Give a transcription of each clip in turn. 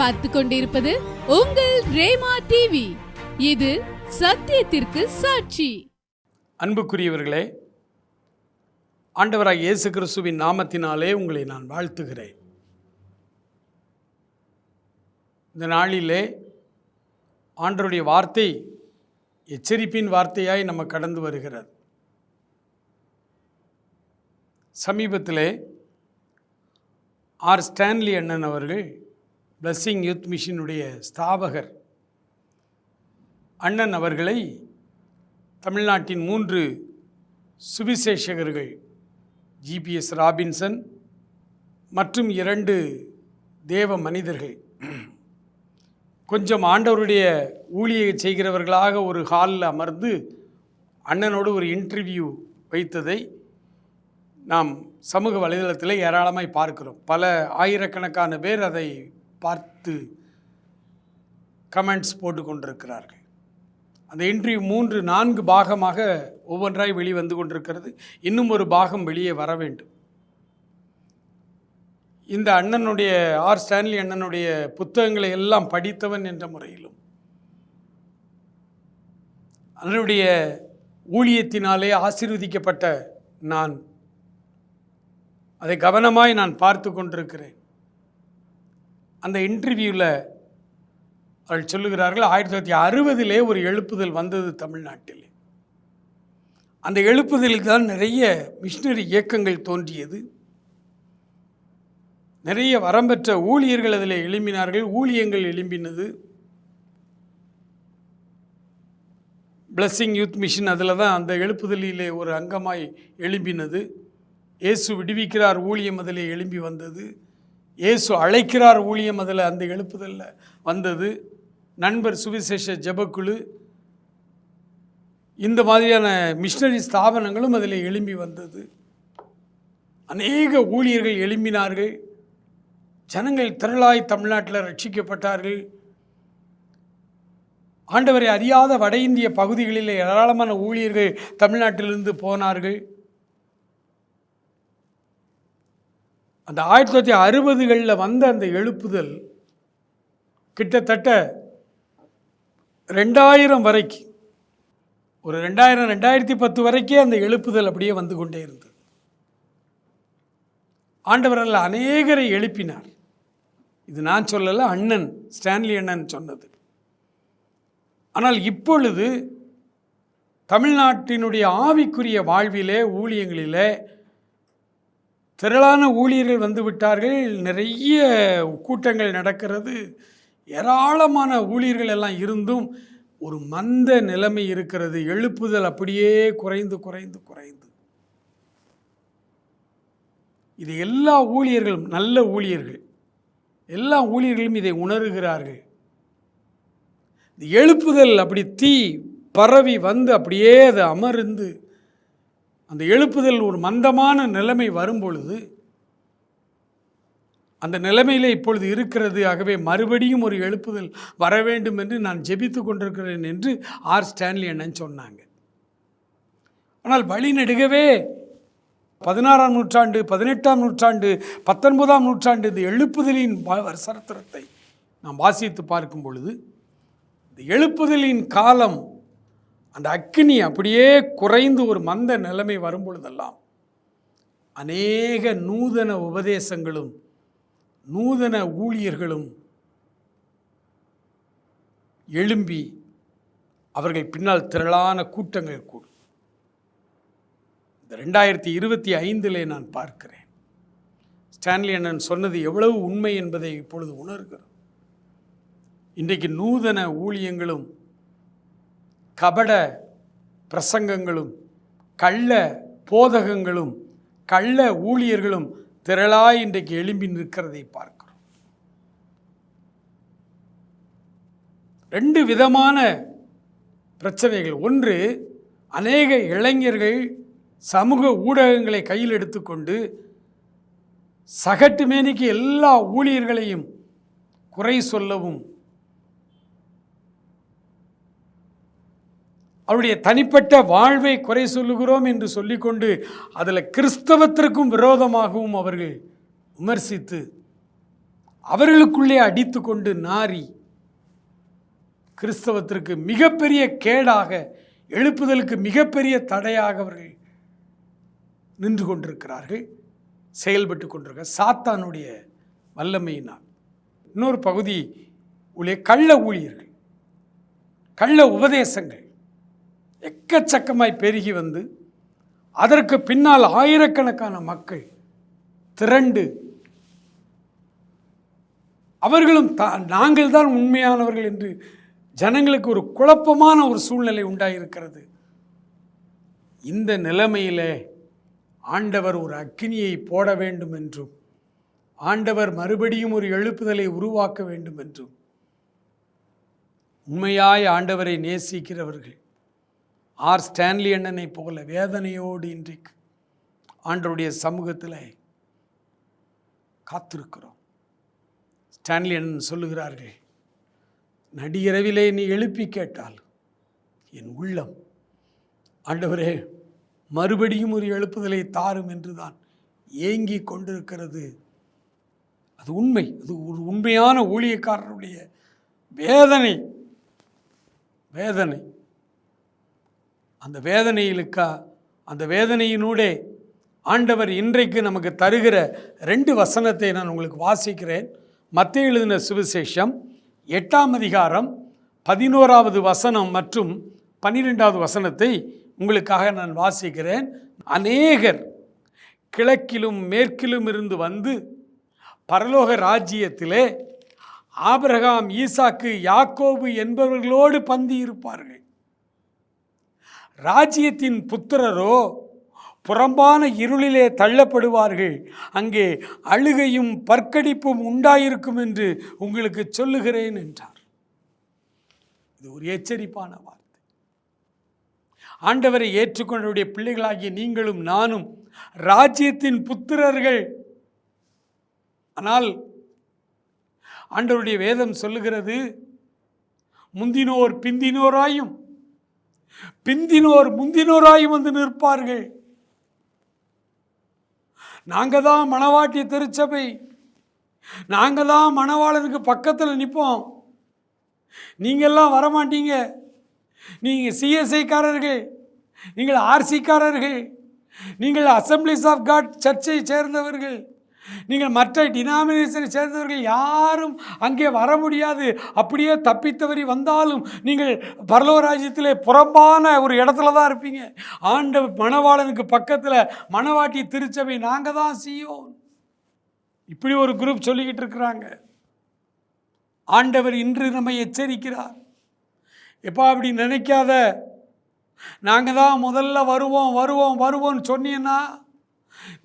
பார்த்து கொண்டிருப்பது உங்கள் ரேமா டிவி இது சத்தியத்திற்கு சாட்சி. அன்புக்குரியவர்களே ஆண்டவராக இயேசு கிறிஸ்துவின் நாமத்தினாலே உங்களை நான் வாழ்த்துகிறேன். இந்த நாளிலே ஆண்டருடைய வார்த்தை எச்சரிப்பின் வார்த்தையாய் நம்ம கடந்து வருகிறது. சமீபத்திலே ஆர் ஸ்டான்லி அண்ணன் அவர்கள் பிளஸ்ஸிங் யூத் மிஷினுடைய ஸ்தாபகர் அண்ணன் அவர்களை தமிழ்நாட்டின் மூன்று சுவிசேஷகர்கள் ஜிபிஎஸ் ராபின்சன் மற்றும் இரண்டு தேவ மனிதர்கள். கொஞ்சம் ஆண்டவருடைய ஊழியை செய்கிறவர்களாக ஒரு ஹாலில் அமர்ந்து அண்ணனோடு ஒரு இன்டர்வியூ வைத்ததை நாம் சமூக வலைதளத்தில் ஏராளமாய் பார்க்கிறோம். பல ஆயிரக்கணக்கான பேர் அதை பார்த்து கமெண்ட்ஸ் போட்டு கொண்டிருக்கிறார்கள் அந்த இன்டர்வியூ மூன்று நான்கு பாகமாக ஒவ்வொன்றாய் வெளிவந்து கொண்டிருக்கிறது. இன்னும் ஒரு பாகம் வெளியே வர வேண்டும். இந்த அண்ணனுடைய ஆர் ஸ்டான்லி அண்ணனுடைய புத்தகங்களை எல்லாம் படித்தவன் என்ற முறையிலும் அண்ணனுடைய ஊழியத்தினாலே ஆசீர்வதிக்கப்பட்ட நான் அதை கவனமாய் நான் பார்த்து கொண்டிருக்கிறேன். அந்த இன்டர்வியூவில் அவர்கள் சொல்லுகிறார்கள் ஆயிரத்தி தொள்ளாயிரத்தி அறுபதிலே ஒரு எழுப்புதல் வந்தது தமிழ்நாட்டில். அந்த எழுப்புதலில் தான் நிறைய மிஷினரி இயக்கங்கள் தோன்றியது. நிறைய வரம்பெற்ற ஊழியர்கள் அதில் எழும்பினார்கள் ஊழியங்கள் எழும்பினது. பிளஸ்ஸிங் யூத் மிஷின் அதில் தான் அந்த எழுப்புதலிலே ஒரு அங்கமாய் எழும்பினது. இயேசு விடுவிக்கிறார் ஊழியம் அதில் எழும்பி வந்தது. இயேசு அழைக்கிறார் ஊழியம் அதில் அந்த எழுப்புதலில் வந்தது. நண்பர் சுவிசேஷ ஜபக்குழு இந்த மாதிரியான மிஷினரி ஸ்தாபனங்களும் அதில் எழும்பி வந்தது. அநேக ஊழியர்கள் எழும்பினார்கள். ஜனங்கள் திரளாய் தமிழ்நாட்டில் ரட்சிக்கப்பட்டார்கள். ஆண்டவரை அறியாத வட இந்திய பகுதிகளில் ஏராளமான ஊழியர்கள் தமிழ்நாட்டிலிருந்து போனார்கள். அந்த ஆயிரத்தி தொள்ளாயிரத்தி அறுபதுகளில் வந்த அந்த எழுப்புதல் கிட்டத்தட்ட ரெண்டாயிரம் வரைக்கும் ஒரு ரெண்டாயிரம் ரெண்டாயிரத்தி பத்து வரைக்கே அந்த எழுப்புதல் அப்படியே வந்து கொண்டே இருந்தது. ஆண்டவரில் அநேகரை எழுப்பினார். இது நான் சொல்லலை அண்ணன் ஸ்டான்லி அண்ணன் சொன்னது. ஆனால் இப்பொழுது தமிழ்நாட்டினுடைய ஆவிக்குரிய வாழ்விலே ஊழியங்களிலே திரளான ஊழியர்கள் வந்து விட்டார்கள். நிறைய கூட்டங்கள் நடக்கிறது. ஏராளமான ஊழியர்கள் எல்லாம் இருந்தும் ஒரு மந்த நிலைமை இருக்கிறது. எழுப்புதல் அப்படியே குறைந்து குறைந்து குறைந்து. இது எல்லா ஊழியர்களும் நல்ல ஊழியர்கள். எல்லா ஊழியர்களும் இதை உணர்கிறார்கள். இந்த எழுப்புதல் அப்படி தீ பரவி வந்து அப்படியே அது அமர்ந்து அந்த எழுப்புதல் ஒரு மந்தமான நிலைமை வரும்பொழுது அந்த நிலைமையில் இப்பொழுது இருக்கிறது. ஆகவே மறுபடியும் ஒரு எழுப்புதல் வர வேண்டும் என்று நான் ஜெபித்து கொண்டிருக்கிறேன் என்று ஆர். ஸ்டான்லி அண்ணன் சொன்னாங்க. ஆனால் வழி நெடுகவே பதினாறாம் நூற்றாண்டு பதினெட்டாம் நூற்றாண்டு பத்தொன்பதாம் நூற்றாண்டு இந்த எழுப்புதலின் வ- சரித்திரத்தை நாம் வாசித்து பார்க்கும் பொழுது இந்த எழுப்புதலின் காலம் அந்த அக்னி அப்படியே குறைந்து ஒரு மந்த நிலைமை வரும் பொழுதெல்லாம் அநேக நூதன உபதேசங்களும் நூதன ஊழியர்களும் எழும்பி அவர்கள் பின்னால் திரளான கூட்டங்கள் கூடும். இந்த ரெண்டாயிரத்தி இருபத்தி ஐந்திலே நான் பார்க்கிறேன். ஸ்டான்லி அண்ணன் சொன்னது எவ்வளவு உண்மை என்பதை இப்பொழுது உணர்கிறோம். இன்றைக்கு நூதன ஊழியங்களும் கபட பிரசங்கங்களும் கள்ள போதகங்களும் கள்ள ஊழியர்களும் திரளாய் இன்றைக்கு எழும்பி நிற்கிறதை பார்க்கிறோம். ரெண்டு விதமான பிரச்சனைகள். ஒன்று அநேக இளைஞர்கள் சமூக ஊடகங்களை கையில் எடுத்துக்கொண்டு சகட்டு மேனிக்கு எல்லா ஊழியர்களையும் குறை சொல்லவும் அவருடைய தனிப்பட்ட வாழ்வை குறை சொல்லுகிறோம் என்று சொல்லிக்கொண்டு அதில் கிறிஸ்தவத்திற்கும் விரோதமாகவும் அவர்கள் விமர்சித்து அவர்களுக்குள்ளே அடித்து கொண்டு நாரி கிறிஸ்தவத்திற்கு மிகப்பெரிய கேடாக எழுப்புதலுக்கு மிகப்பெரிய தடையாக அவர்கள் நின்று கொண்டிருக்கிறார்கள் செயல்பட்டு கொண்டிருக்க சாத்தானுடைய வல்லமையினால். இன்னொரு பகுதி உள்ளே கள்ள ஊழியர்கள் கள்ள உபதேசங்கள். எக்கச்சக்கமாய் பெருகி வந்து அதற்கு பின்னால் ஆயிரக்கணக்கான மக்கள் திரண்டு அவர்களும் தா நாங்கள் தான் உண்மையானவர்கள் என்று ஜனங்களுக்கு ஒரு குழப்பமான ஒரு சூழ்நிலை உண்டாயிருக்கிறது. இந்த நிலைமையிலே ஆண்டவர் ஒரு அக்கினியை போட வேண்டும் என்றும் ஆண்டவர் மறுபடியும் ஒரு எழுப்புதலை உருவாக்க வேண்டும் என்றும் உண்மையாய் ஆண்டவரை நேசிக்கிறவர்கள் ஆர் ஸ்டான்லி அண்ணனை போல வேதனையோடு இன்றைக்கு ஆண்டருடைய சமூகத்தில் காத்திருக்கிறோம். ஸ்டான்லி அண்ணன் சொல்லுகிறார்கள் நடிகரவிலே நீ எழுப்பி கேட்டால் என் உள்ளம் ஆண்டவரே மறுபடியும் ஒரு எழுப்புதலை தாரும் என்றுதான் ஏங்கி கொண்டிருக்கிறது. அது உண்மை. அது ஒரு உண்மையான ஊழியக்காரருடைய வேதனை. வேதனை. அந்த வேதனையிலுக்கா அந்த வேதனையினூடே ஆண்டவர் இன்றைக்கு நமக்கு தருகிற ரெண்டு வசனத்தை நான் உங்களுக்கு வாசிக்கிறேன். மத்திய எழுதின சுவிசேஷம் எட்டாம் அதிகாரம் பதினோராவது வசனம் மற்றும் பன்னிரெண்டாவது வசனத்தை உங்களுக்காக நான் வாசிக்கிறேன். அநேகர் கிழக்கிலும் மேற்கிலும் இருந்து வந்து பரலோக ராஜ்யத்திலே ஆபிரகாம் ஈசாக்கு யாக்கோபு என்பவர்களோடு பந்தி இருப்பார்கள் ராஜ்யத்தின் புத்திரரோ புறம்பான இருளிலே தள்ளப்படுவார்கள். அங்கே அழுகையும் பற்கடிப்பும் உண்டாயிருக்கும் என்று உங்களுக்கு சொல்லுகிறேன் என்றார். இது ஒரு எச்சரிப்பான வார்த்தை. ஆண்டவரை ஏற்றுக்கொண்டவருடைய பிள்ளைகளாகிய நீங்களும் நானும் ராஜ்யத்தின் புத்திரர்கள். ஆனால் ஆண்டவருடைய வேதம் சொல்லுகிறது முந்தினோர் பிந்தினோராயும் பிந்தினோர் முந்தினோராய் வந்து நிற்பார்கள். நாங்கள் தான் மணவாட்டி திருச்சபை. நாங்கள் தான் மணவாளனுக்கு பக்கத்தில் நிற்போம் நீங்கள்லாம் வரமாட்டீங்க. நீங்கள் சிஎஸ்ஐக்காரர்கள். நீங்கள் ஆர்சிக்காரர்கள். நீங்கள் அசம்பிளிஸ் ஆஃப் காட் சர்ச்சை சேர்ந்தவர்கள். நீங்கள் மற்ற டினாமினேஷனை சேர்ந்தவர்கள் யாரும் அங்கே வர முடியாது. அப்படியே தப்பித்தவரி வந்தாலும் நீங்கள் பரலோராஜ்யத்திலே புறம்பான ஒரு இடத்துல தான் இருப்பீங்க. ஆண்ட மணவாளனுக்கு பக்கத்தில் மணவாட்டி திருச்சபை நாங்கள் தான் செய்யோம் இப்படி ஒரு குரூப் சொல்லிக்கிட்டு இருக்கிறாங்க. ஆண்டவர் இன்று நம்மை எச்சரிக்கிறார். எப்பா அப்படி நினைக்காத? நாங்கள் தான் முதல்ல வருவோம் வருவோம் வருவோம்னு சொன்னீங்கன்னா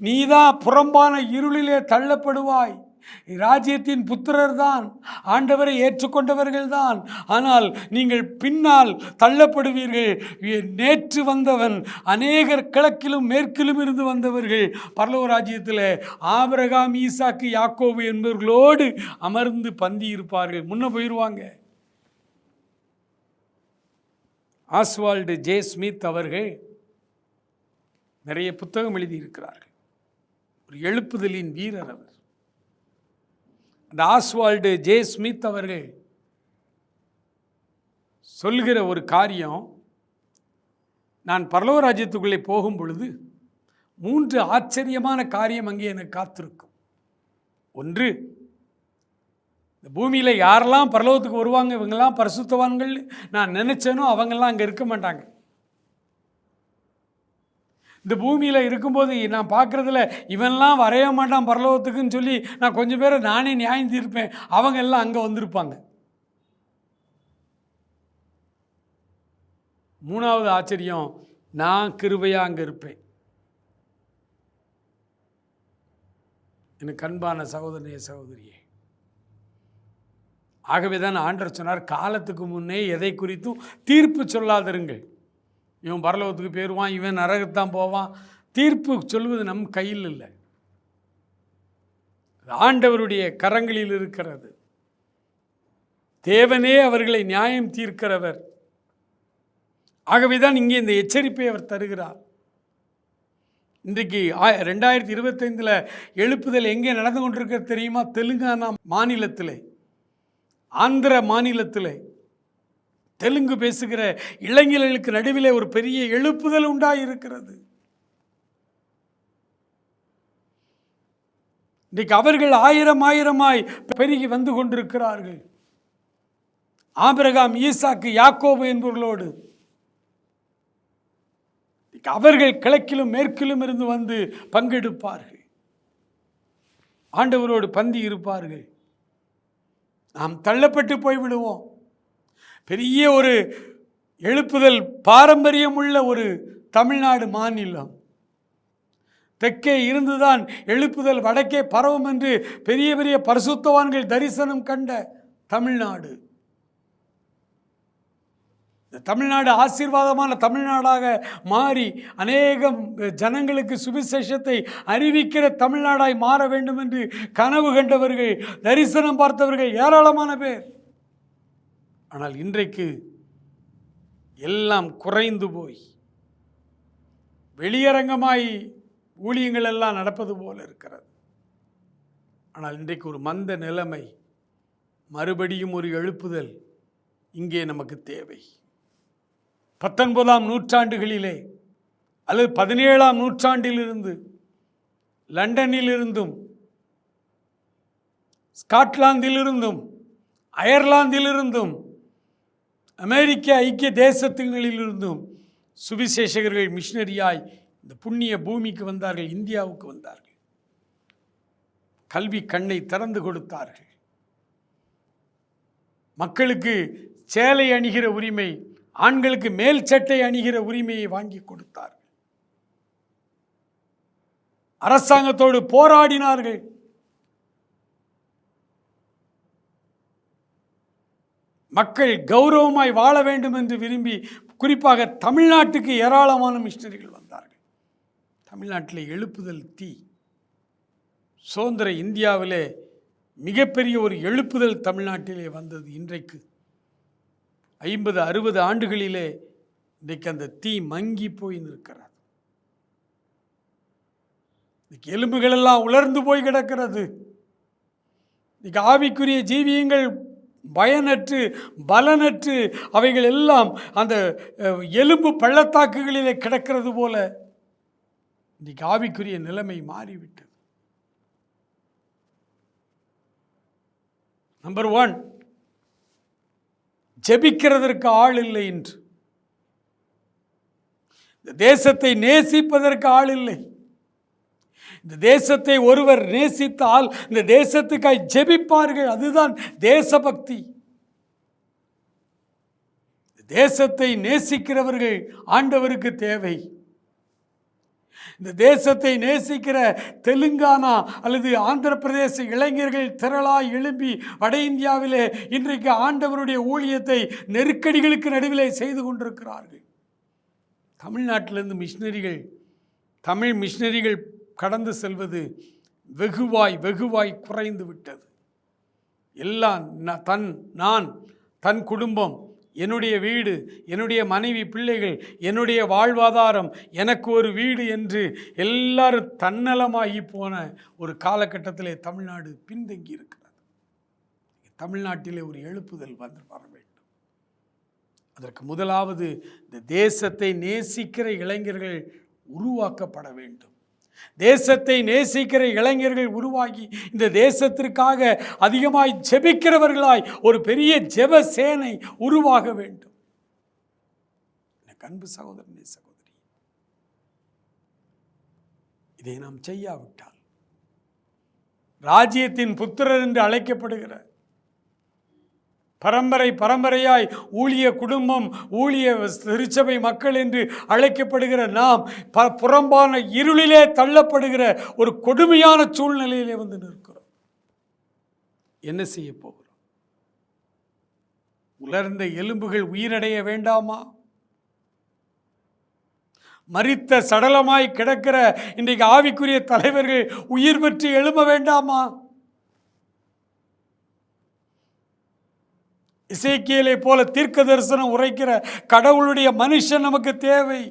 நீ தான் புறம்பான இருளிலே தள்ளப்படுவாய். ராஜ்யத்தின் புத்திரர் தான் ஆண்டவரை ஏற்றுக்கொண்டவர்கள் தான் ஆனால் நீங்கள் பின்னால் தள்ளப்படுவீர்கள். நேற்று வந்தவன் அநேகர் கிழக்கிலும் மேற்கிலும் இருந்து வந்தவர்கள். பரலோ ராஜ்யத்தில் ஆபரகாம் ஈசாக்கு யாக்கோபு என்பவர்களோடு அமர்ந்து பந்தி இருப்பார்கள் முன்ன போயிடுவாங்க ஆஸ்வால்டு ஜே ஸ்மித் அவர்கள் நிறைய புத்தகம் எழுதியிருக்கிறார்கள். ஒரு எழுப்புதலின் வீரர் அவர். அந்த ஆஸ்வால்டு ஜே ஸ்மித் அவர்கள் சொல்கிற ஒரு காரியம் நான் பரலோ ராஜ்யத்துக்குள்ளே போகும் பொழுது மூன்று ஆச்சரியமான காரியம் அங்கே எனக்கு காத்திருக்கும். ஒன்று இந்த பூமியில் யாரெல்லாம் பரலோகத்துக்கு வருவாங்க இவங்கெல்லாம் பரிசுத்தவான்கள் நான் நினச்சேனோ அவங்கெல்லாம் அங்கே இருக்க மாட்டாங்க. இந்த பூமியில் இருக்கும்போது நான் பார்க்குறதுல இவன்லாம் வரைய மாட்டான் பரலோகத்துக்குன்னு சொல்லி நான் கொஞ்சம் பேரை நானே நியாயம் தீர்ப்பேன். அவங்க எல்லாம் அங்கே வந்திருப்பாங்க. மூணாவது ஆச்சரியம் நான் கிருபையாக அங்கே இருப்பேன். எனக்கு அன்பான சகோதரனே சகோதரியே. ஆகவே தான் ஆண்டர் சொன்னார் காலத்துக்கு முன்னே எதை குறித்தும் தீர்ப்பு சொல்லாதிருங்கள். இவன் பரலோகத்துக்கு போயிடுவான் இவன் நரகத்தான் போவான். தீர்ப்பு சொல்வது நம் கையில் இல்லை. ஆண்டவருடைய கரங்களில் இருக்கிறது. தேவனே அவர்களை நியாயம் தீர்க்கிறவர். ஆகவே தான் இங்கே இந்த எச்சரிப்பை அவர் தருகிறார். இன்றைக்கு ரெண்டாயிரத்தி இருபத்தைந்தில் எழுப்புதல் எங்கே நடந்து கொண்டிருக்கிறது தெரியுமா? தெலுங்கானா மாநிலத்தில். ஆந்திர மாநிலத்தில். தெலுங்கு பேசுகிற இளைஞர்களுக்கு நடுவிலே ஒரு பெரிய எழுப்புதல் உண்டாயிருக்கிறது. இன்றைக்கு அவர்கள் ஆயிரம் ஆயிரமாய் பெருகி வந்து கொண்டிருக்கிறார்கள். ஆபிரகாம் ஈசாக்கு யாக்கோபு என்பவர்களோடு இன்னைக்கு அவர்கள் கிழக்கிலும் மேற்கிலும் இருந்து வந்து பங்கெடுப்பார்கள். ஆண்டவரோடு பந்தி இருப்பார்கள் நாம் தள்ளப்பட்டு போய்விடுவோம். பெரிய ஒரு எழுப்புதல் பாரம்பரியமுள்ள ஒரு தமிழ்நாடு மாநிலம். தெற்கே இருந்துதான் எழுப்புதல் வடக்கே பரவும் என்று பெரிய பெரிய பரிசுத்தவான்கள் தரிசனம் கண்ட தமிழ்நாடு. தமிழ்நாடு ஆசீர்வாதமான தமிழ்நாடாக மாறி அநேகம் ஜனங்களுக்கு சுவிசேஷத்தை அறிவிக்கிற தமிழ்நாடாய் மாற வேண்டும் என்று கனவு கண்டவர்கள் தரிசனம் பார்த்தவர்கள் ஏராளமான பேர். ஆனால் இன்றைக்கு எல்லாம் குறைந்து போய் வெளியரங்கமாய் ஊழியங்கள் எல்லாம் நடப்பது போல இருக்கிறது. ஆனால் இன்றைக்கு ஒரு மந்த நிலைமை மறுபடியும் ஒரு எழுப்புதல் இங்கே நமக்கு தேவை. பத்தொன்பதாம் நூற்றாண்டுகளிலே அல்லது பதினேழாம் நூற்றாண்டிலிருந்து லண்டனிலிருந்தும் ஸ்காட்லாந்திலிருந்தும் அயர்லாந்திலிருந்தும் அமெரிக்க ஐக்கிய தேசத்துகளிலிருந்தும் சுவிசேஷகர்கள் மிஷினரியாய் இந்த புண்ணிய பூமிக்கு வந்தார்கள் இந்தியாவுக்கு வந்தார்கள். கல்வி கண்ணை திறந்து கொடுத்தார்கள். மக்களுக்கு சேலை அணிகிற உரிமை ஆண்களுக்கு மேல் சட்டை அணிகிற உரிமையை வாங்கி கொடுத்தார்கள். அரசாங்கத்தோடு போராடினார்கள். மக்கள் கௌரவமாய் வாழ வேண்டும் என்று விரும்பி குறிப்பாக தமிழ்நாட்டுக்கு ஏராளமான மிஷினரிகள் வந்தார்கள். தமிழ்நாட்டில் எழுப்புதல் தீ. சுதந்திர இந்தியாவிலே மிகப்பெரிய ஒரு எழுப்புதல் தமிழ்நாட்டிலே வந்தது இன்றைக்கு. ஐம்பது அறுபது ஆண்டுகளிலே இன்றைக்கு அந்த தீ மங்கி போய் நிற்கிறது. இன்னைக்கு எலும்புகளெல்லாம் உலர்ந்து போய் கிடக்கிறது. இன்னைக்கு ஆவிக்குரிய ஜீவியங்கள் பயனற்று பலனற்று அவைகள் எல்லாம் அந்த எலும்பு பள்ளத்தாக்குகளிலே கிடக்கிறது போல இன்னைக்கு ஆவிக்குரிய நிலைமை மாறிவிட்டது. நம்பர் ஒன் ஜெபிக்கிறதற்கு ஆள் இல்லை என்று தேசத்தை நேசிப்பதற்கு ஆள் இல்லை. இந்த தேசத்தை ஒருவர் நேசித்தால் இந்த தேசத்துக்காய் ஜெபிப்பார்கள். அதுதான் தேசபக்தி. தேசத்தை நேசிக்கிறவர்கள் ஆண்டவருக்கு தேவை. இந்த தேசத்தை நேசிக்கிற தெலுங்கானா அல்லது ஆந்திர பிரதேச இளைஞர்கள் திரளாய் எழும்பி வட இந்தியாவிலே இன்றைக்கு ஆண்டவருடைய ஊழியத்தை நெருக்கடிகளுக்கு நடுவிலே செய்து கொண்டிருக்கிறார்கள். தமிழ்நாட்டிலிருந்து மிஷினரிகள் தமிழ் மிஷினரிகள் கடந்து செல்வது வெகுவாய் வெகுவாய் குறைந்து விட்டது. எல்லாம் தன் நான் தன் குடும்பம் என்னுடைய வீடு என்னுடைய மனைவி பிள்ளைகள் என்னுடைய வாழ்வாதாரம் எனக்கு ஒரு வீடு என்று எல்லாரும் தன்னலமாகி போன ஒரு காலகட்டத்திலே தமிழ்நாடு பின்தங்கி இருக்கிறது. தமிழ்நாட்டிலே ஒரு எழுப்புதல் வந்து வர வேண்டும். அதற்கு முதலாவது இந்த தேசத்தை நேசிக்கிற இளைஞர்கள் உருவாக்கப்பட வேண்டும். தேசத்தை நேசிக்கிற இளைஞர்கள் உருவாகி இந்த தேசத்திற்காக அதிகமாய் ஜெபிக்கிறவர்களாய் ஒரு பெரிய ஜெப சேனை உருவாக வேண்டும். எனக்கு அன்பு சகோதரனே சகோதரி இதை நாம் செய்யாவிட்டால் ராஜ்யத்தின் புத்திரர் என்று அழைக்கப்படுகிற பரம்பரை பரம்பரையாய் ஊழிய குடும்பம் ஊழிய திருச்சபை மக்கள் என்று அழைக்கப்படுகிற நாம் ப புறம்பான இருளிலே தள்ளப்படுகிற ஒரு கொடுமையான சூழ்நிலையிலே வந்து நிற்கிறோம். என்ன செய்ய போகிறோம்? உலர்ந்த எலும்புகள் உயிரடைய வேண்டாமா? மறித்த சடலமாய் கிடக்கிற இன்றைக்கு ஆவிக்குரிய தலைவர்கள் உயிர் பெற்று எழும்ப வேண்டாமா? இசைக்கியலை போல தீர்க்க தரிசனம் உரைக்கிற கடவுளுடைய மனுஷன் நமக்கு தேவை.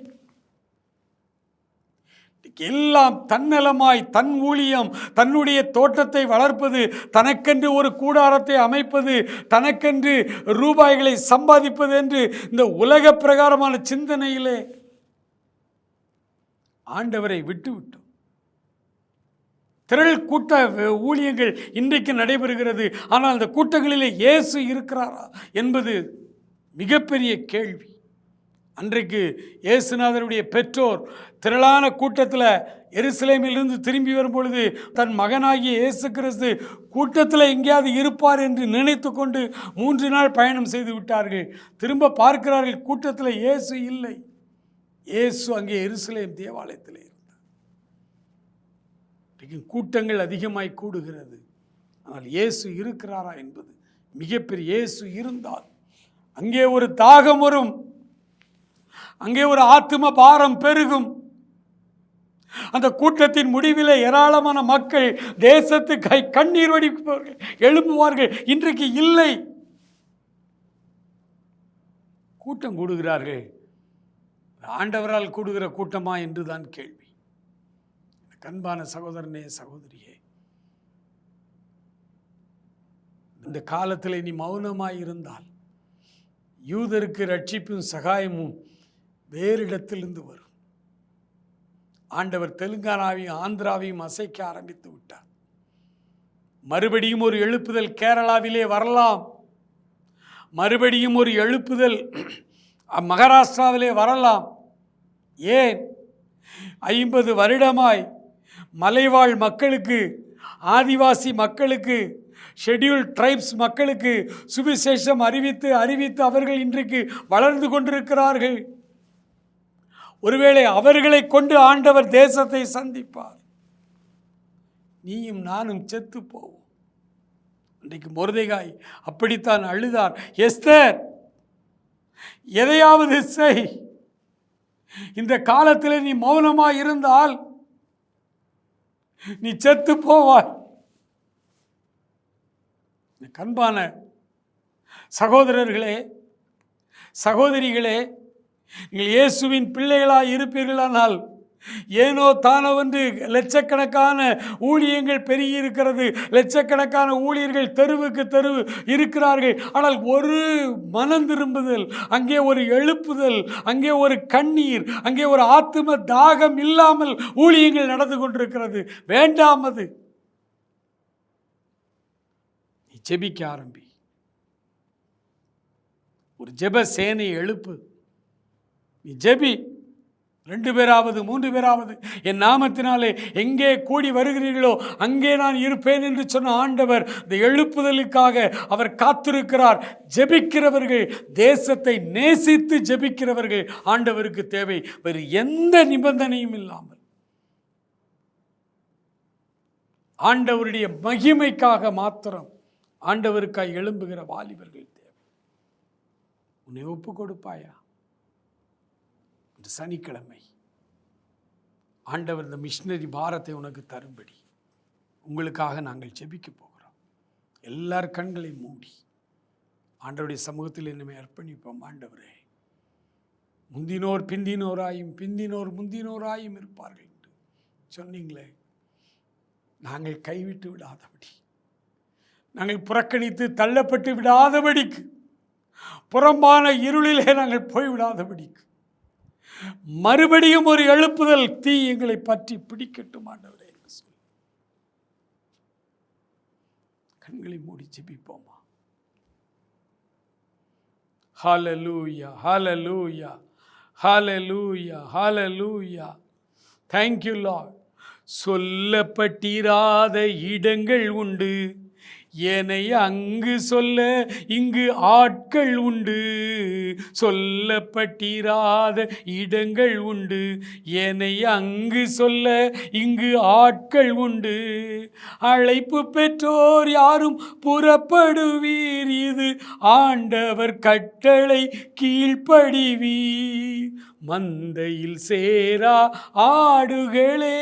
எல்லாம் தன்னலமாய் தன் ஊழியம் தன்னுடைய தோட்டத்தை வளர்ப்பது தனக்கென்று ஒரு கூடாரத்தை அமைப்பது தனக்கென்று ரூபாய்களை சம்பாதிப்பது என்று இந்த உலக பிரகாரமான சிந்தனையிலே ஆண்டவரை விட்டுவிட்டோம். திரள் கூட்ட ஊழியங்கள் இன்றைக்கு நடைபெறுகிறது. ஆனால் அந்த கூட்டங்களிலே இயேசு இருக்கிறாரா என்பது மிகப்பெரிய கேள்வி. அன்றைக்கு இயேசுநாதருடைய பெற்றோர் திரளான கூட்டத்தில் எருசலேமிலிருந்து திரும்பி வரும்பொழுது தன் மகனாகிய இயேசு கிறிஸ்து கூட்டத்தில் எங்கேயாவது இருப்பார் என்று நினைத்து கொண்டு மூன்று நாள் பயணம் செய்து விட்டார்கள். திரும்ப பார்க்கிறார்கள் கூட்டத்தில் இயேசு இல்லை. இயேசு அங்கே எருசலேம் தேவாலயத்தில் இன்றைக்கு கூட்டங்கள் அதிகமாய் கூடுகிறது. ஆனால் இயேசு இருக்கிறாரா என்பது மிகப்பெரிய இயேசு இருந்தால் அங்கே ஒரு தாகம் வரும். அங்கே ஒரு ஆத்தும பாரம் பெருகும். அந்த கூட்டத்தின் முடிவிலே ஏராளமான மக்கள் தேசத்து கை கண்ணீர் வடிப்பவர்கள் எழும்புவார்கள். இன்றைக்கு இல்லை. கூட்டம் கூடுகிறார்கள். ஆண்டவரால் கூடுகிற கூட்டமா என்றுதான் கேள்வி. கண்பான சகோதரனே சகோதரியே. இந்த காலத்தில் நீ மௌனமாக இருந்தால் யூதருக்கு ரட்சிப்பும் சகாயமும் வேறு இடத்திலிருந்து வரும். ஆண்டவர் தெலுங்கானாவையும் ஆந்திராவையும் அசைக்க ஆரம்பித்து விட்டார். மறுபடியும் ஒரு எழுப்புதல் கேரளாவிலே வரலாம். மறுபடியும் ஒரு எழுப்புதல் மகாராஷ்டிராவிலே வரலாம். ஏன்? ஐம்பது வருடமாய் மலைவாழ் மக்களுக்கு ஆதிவாசி மக்களுக்கு ஷெட்யூல் ட்ரைப்ஸ் மக்களுக்கு சுவிசேஷம் அறிவித்து அறிவித்து அவர்கள் இன்றைக்கு வளர்ந்து கொண்டிருக்கிறார்கள். ஒருவேளை அவர்களை கொண்டு ஆண்டவர் தேசத்தை சந்திப்பார். நீயும் நானும் செத்து போவோம். இன்றைக்கு முருதைகாய் அப்படித்தான் அழுதார். எஸ்தர் எதையாவது செய். இந்த காலத்தில் நீ மௌனமாக இருந்தால் நீ செத்து போவாய். கண்பான சகோதரர்களே சகோதரிகளே நீங்கள் இயேசுவின் பிள்ளைகளாக இருப்பீர்களானால் ஏனோ தானவென்று லட்சக்கணக்கான ஊழியங்கள் பெருகி இருக்கிறது லட்சக்கணக்கான ஊழியர்கள் தெருவுக்கு தெருவு இருக்கிறார்கள். ஆனால் ஒரு மனம் திரும்புதல் அங்கே ஒரு எழுப்புதல் அங்கே ஒரு கண்ணீர் அங்கே ஒரு ஆத்தும தாகம் இல்லாமல் ஊழியங்கள் நடந்து கொண்டிருக்கிறது. வேண்டாம் அது. நீ ஜெபிக்க ஆரம்பி. ஒரு ஜெப சேனை எழுப்பு. நீ ஜெபி. ரெண்டு பேராவது மூன்று பேராவது என் நாமத்தினாலே எங்கே கூடி வருகிறீர்களோ அங்கே நான் இருப்பேன் என்று சொன்ன ஆண்டவர் இந்த எழுப்புதலுக்காக அவர் காத்திருக்கிறார். ஜெபிக்கிறவர்கள் தேசத்தை நேசித்து ஜெபிக்கிறவர்கள் ஆண்டவருக்கு தேவை. வேறு எந்த நிபந்தனையும் இல்லாமல். ஆண்டவருடைய மகிமைக்காக மாத்திரம் ஆண்டவருக்காய் எழும்புகிற வாலிபர்கள் தேவை. உன்னை ஒப்பு கொடுப்பாயா? இந்த சனிக்கிழமை. ஆண்டவர் இந்த மிஷினரி பாரத்தை உனக்கு தரும்படி. உங்களுக்காக நாங்கள் ஜெபிக்க போகிறோம். எல்லார் கண்களையும் மூடி. ஆண்டவருடைய சமூகத்தில் என்னை அர்ப்பணிப்போம் ஆண்டவரே. முந்தினோர் பிந்தினோராயும் பிந்தினோர் முந்தினோராயும் இருப்பார்கள் என்று சொன்னீங்களே. நாங்கள் கைவிட்டு விடாதபடி. நாங்கள் புறக்கணித்து தள்ளப்பட்டு விடாதபடிக்கு. புறம்பான இருளிலே நாங்கள் போய்விடாதபடிக்கு மறுபடியும் ஒரு எழுப்புதல் தீ எங்களை பற்றி பிடிக்கட்டும் ஆண்டவரே என்று சொல்லி. கண்களை மூடி ஜெபிப்போமா? ஹாலலூயா ஹாலலூயா ஹாலலூயா ஹாலலூயா தேங்க்யூ லார்ட் சொல்லப்பட்டிராத இடங்கள் உண்டு. என்னை அங்கு சொல்ல இங்கு ஆட்கள் உண்டு. சொல்லப்பட்டிராத இடங்கள் உண்டு. என்னை அங்கு சொல்ல இங்கு ஆட்கள் உண்டு. அழைப்பு பெற்றோர் யாரும் புறப்படுவீர். இது ஆண்டவர் கட்டளை கீழ்ப்படிவீர். மந்தையில் சேரா ஆடுகளே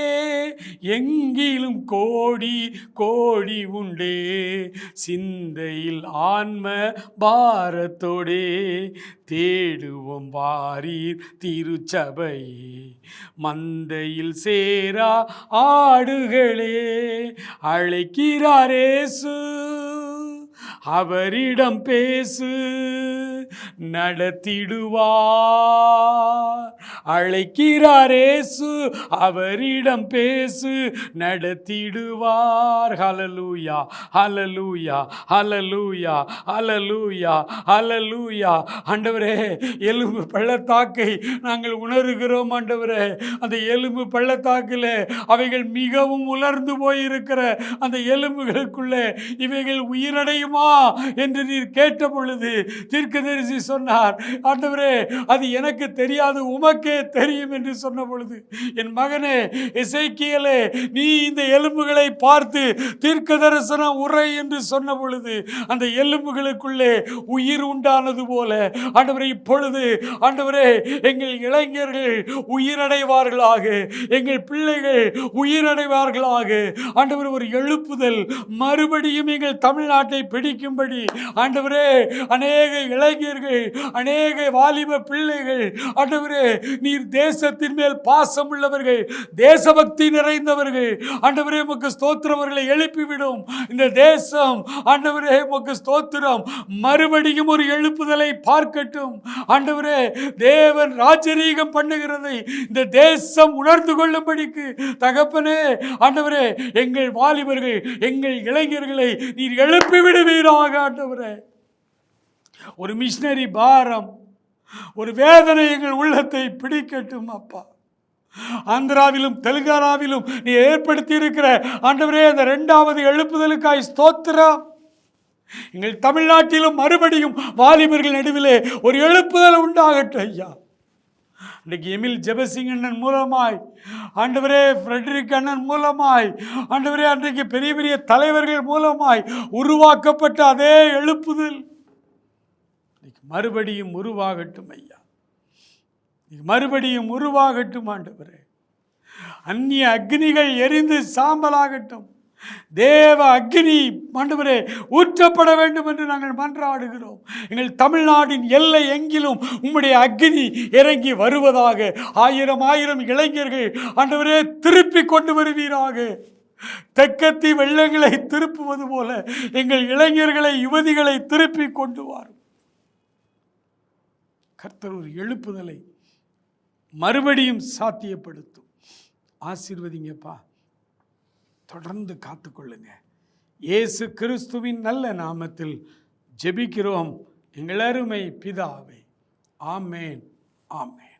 எங்கிலும் கோடி கோடி உண்டே. சிந்தையில் ஆன்ம பாரத்தோடே தேடுவோம் வாரீர் திருச்சபை மந்தையில் சேரா ஆடுகளே அழைக்கிறாரேசு அவரிடம் பேசு நடத்திடுவார். அழைக்கிறாரேசு அவரிடம் பேசு நடத்திடுவார். Hallelujah hallelujah hallelujah hallelujah hallelujah ஆண்டவரே எலும்பு பள்ளத்தாக்கை நாங்கள் உணர்கிறோம் ஆண்டவரே. அந்த எலும்பு பள்ளத்தாக்கில் அவைகள் மிகவும் உலர்ந்து போயிருக்கிற அந்த எலும்புகளுக்குள்ளே இவைகள் உயிரடையும் என்று நீர் கேட்ட பொழுது தீர்க்கதரிசி சொன்னார் ஆண்டவரே அது எனக்கு தெரியாது உமக்கே தெரியும் என்று சொன்ன பொழுது என் மகனே இசைக்கியலே நீ இந்த எலும்புகளை பார்த்து தீர்க்க தரிசனம் உரை என்று சொன்ன பொழுது அந்த எலும்புகளுக்குள்ளே உயிர் உண்டானது போல ஆண்டவரே இப்பொழுது ஆண்டவரே எங்கள் இளைஞர்கள் உயிரடைவார்களாக எங்கள் பிள்ளைகள் உயிரடைவார்களாக ஆண்டவர் ஒரு எழுப்புதல் மறுபடியும் எங்கள் தமிழ்நாட்டை பிடிக்கும்படி ஆண்டவரே அநேக இளைஞர்கள் அநேக வாலிப பிள்ளைகள் ஆண்டவரே நீர் தேசத்தின் மேல் பாசம் உள்ளவர்கள் தேசபக்தி நிறைந்தவர்கள் ஆண்டவரே உமக்கு ஸ்தோத்திரவர்களை எழுப்பிவிடும். இந்த தேசம் ஆண்டவரே உமக்கு ஸ்தோத்திரம். மறுபடியும் ஒரு எழுப்புதலை பார்க்கட்டும். ஆண்டவரே தேவன் ராஜரீகம் பண்ணுகிறதை இந்த தேசம் உணர்ந்து கொள்ளும்படிக்கு தகப்பனே ஆண்டவரே எங்கள் வாலிபர்கள் எங்கள் இளைஞர்களை நீர் எழுப்பிவிடும் விடுவீராக ஆண்டவரே. ஒரு மிஷினரி பாரம் ஒரு வேதனை எங்கள் உள்ளத்தை பிடிக்கட்டும் அப்பா. ஆந்திராவிலும் தெலுங்கானாவிலும் நீ ஏற்படுத்தி இருக்கிற ஆண்டவரே அந்த ரெண்டாவது எழுப்புதலுக்காய் ஸ்தோத்திரம். எங்கள் தமிழ்நாட்டிலும் மறுபடியும் வாலிபர்கள் நடுவிலே ஒரு எழுப்புதல் உண்டாகட்டும் ஐயா. இன்றைக்கு எமில் ஜெபசிங் அண்ணன் மூலமாய் ஆண்டவரே ஃப்ரெட்ரிக் அண்ணன் மூலமாய் ஆண்டவரே அன்றைக்கு பெரிய பெரிய தலைவர்கள் மூலமாய் உருவாக்கப்பட்ட அதே எழுப்புதல். இன்னைக்கு மறுபடியும் உருவாகட்டும் ஐயா. இன்னைக்கு மறுபடியும் உருவாகட்டும் ஆண்டவரே. அந்நிய அக்னிகள் எரிந்து சாம்பலாகட்டும். தேவ அக்னி ஆண்டவரே ஊற்றப்பட வேண்டும் என்று நாங்கள் மன்றாடுகிறோம். எங்கள் தமிழ்நாட்டின் எல்லை எங்கிலும் உம்முடைய அக்னி இறங்கி வருவதாக ஆயிரம் ஆயிரம் இளைஞர்கள் ஆண்டவரே திருப்பி கொண்டு வருவீராக. தெக்கத்தி வெள்ளங்களை திருப்புவது போல எங்கள் இளைஞர்களை யுவதிகளை திருப்பி கொண்டு வாரும். கர்த்தர் ஒரு எழுப்புதலை மறுபடியும் சாத்தியப்படுத்தும். ஆசீர்வதிங்கப்பா. தொடர்ந்து காத்துக்கொள்ளுங்க. இயேசு கிறிஸ்துவின் நல்ல நாமத்தில் ஜெபிக்கிறோம். எங்கள் அருமை பிதாவே. ஆமேன். ஆமேன்.